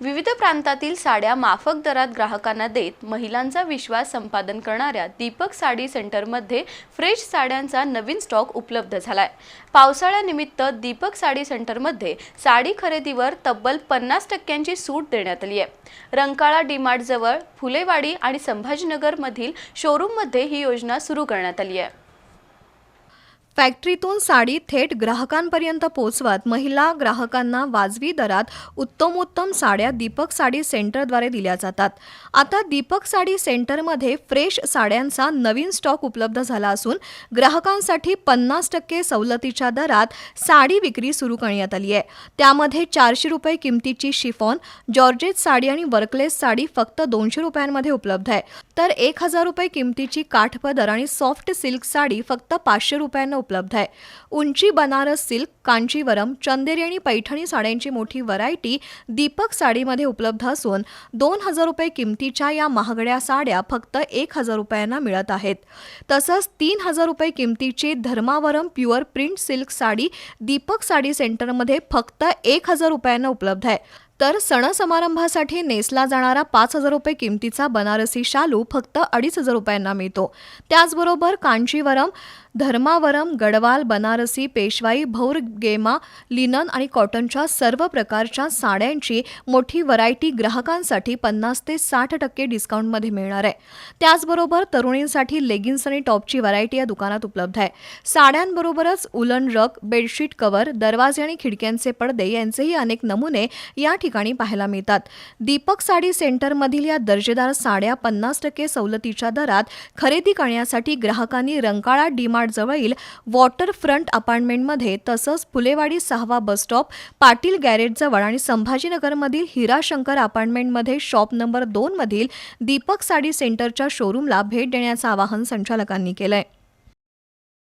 विविध प्रांतातील साड्या माफक दरात ग्राहकांना देत महिलांचा विश्वास संपादन करणाऱ्या दीपक साडी सेंटरमध्ये फ्रेश साड्यांचा नवीन स्टॉक उपलब्ध झालाय. पावसाळ्यानिमित्त दीपक साडी सेंटरमध्ये साडी खरेदीवर तब्बल पन्नास टक्क्यांची सूट देण्यात आली आहे रंकाळा डीमार्टजवळ फुलेवाडी आणि संभाजीनगरमधील शोरूममध्ये ही योजना सुरू करण्यात आली आहे फॅक्टरीतून साडी थेट ग्राहकांपर्यंत पोहोचवत महिला ग्राहकांना वाजवी दरात उत्तमोत्तम साड्या दीपक साडी सेंटरद्वारे दिल्या जातात. आता दीपक साडी सेंटरमध्ये फ्रेश साड्यांचा नवीन स्टॉक उपलब्ध झाला असून ग्राहकांसाठी पन्नास टक्के सवलतीच्या दरात साडी विक्री सुरू करण्यात आली आहे. त्यामध्ये चारशे रुपये किमतीची शिफॉन जॉर्जेट साडी आणि वर्कलेस साडी फक्त दोनशे रुपयांमध्ये उपलब्ध आहे. तर एक हजार रुपये किमतीची काठपदर आणि सॉफ्ट सिल्क साडी फक्त पाचशे रुपयांना उपलब्ध आहे. उंची बनारस सिल्क कांचीवरम चंदेरी आणि पैठणी साड्यांची मोठी व्हरायटी दीपक साडीमध्ये उपलब्ध असून दोन हजार रुपये किमतीच्या या महागड्या साड्या फक्त एक हजार रुपयांना मिळत आहेत. तसंच तीन हजार रुपये किमतीची Dharmavaram pure print silk sari Deepak sari सेंटरमध्ये फक्त एक हजार रुपयांना उपलब्ध आहे. तर सण समारंभासाठी नेसला जाणारा पाच हजार रुपये किमतीचा बनारसी शालू फक्त अडीच हजार रुपयांना मिळतो. त्याचबरोबर कांचीवरम धर्मावरम गडवाल बनारसी पेशवाई भौर गेमा लिनन आणि कॉटनच्या सर्व प्रकारच्या साड्यांची मोठी व्हरायटी ग्राहकांसाठी पन्नास ते साठ टक्के डिस्काउंटमध्ये मिळणार आहे. त्याचबरोबर तरुणींसाठी लेगिन्स आणि टॉपची व्हरायटी या दुकानात उपलब्ध आहे. साड्यांबरोबरच उलन रग बेडशीट कव्हर दरवाजे आणि खिडक्यांचे पडदे यांचेही अनेक नमुने या ठिकाणी पाहायला मिळतात. दीपक साडी सेंटरमधील या दर्जेदार साड्या पन्नास टक्के सवलतीच्या दरात खरेदी करण्यासाठी ग्राहकांनी रंकाळा डीमार्ट जवळील वॉटर फ्रंट अपार्टमेंटमध्ये तसंच फुलेवाडी सहावा बस स्टॉप पाटील गॅरेजजवळ आणि संभाजीनगरमधील हिराशंकर अपार्टमेंटमध्ये शॉप नंबर दोनमधील दीपक साडी सेंटरच्या शोरूमला भेट देण्याचं आवाहन संचालकांनी केलंय.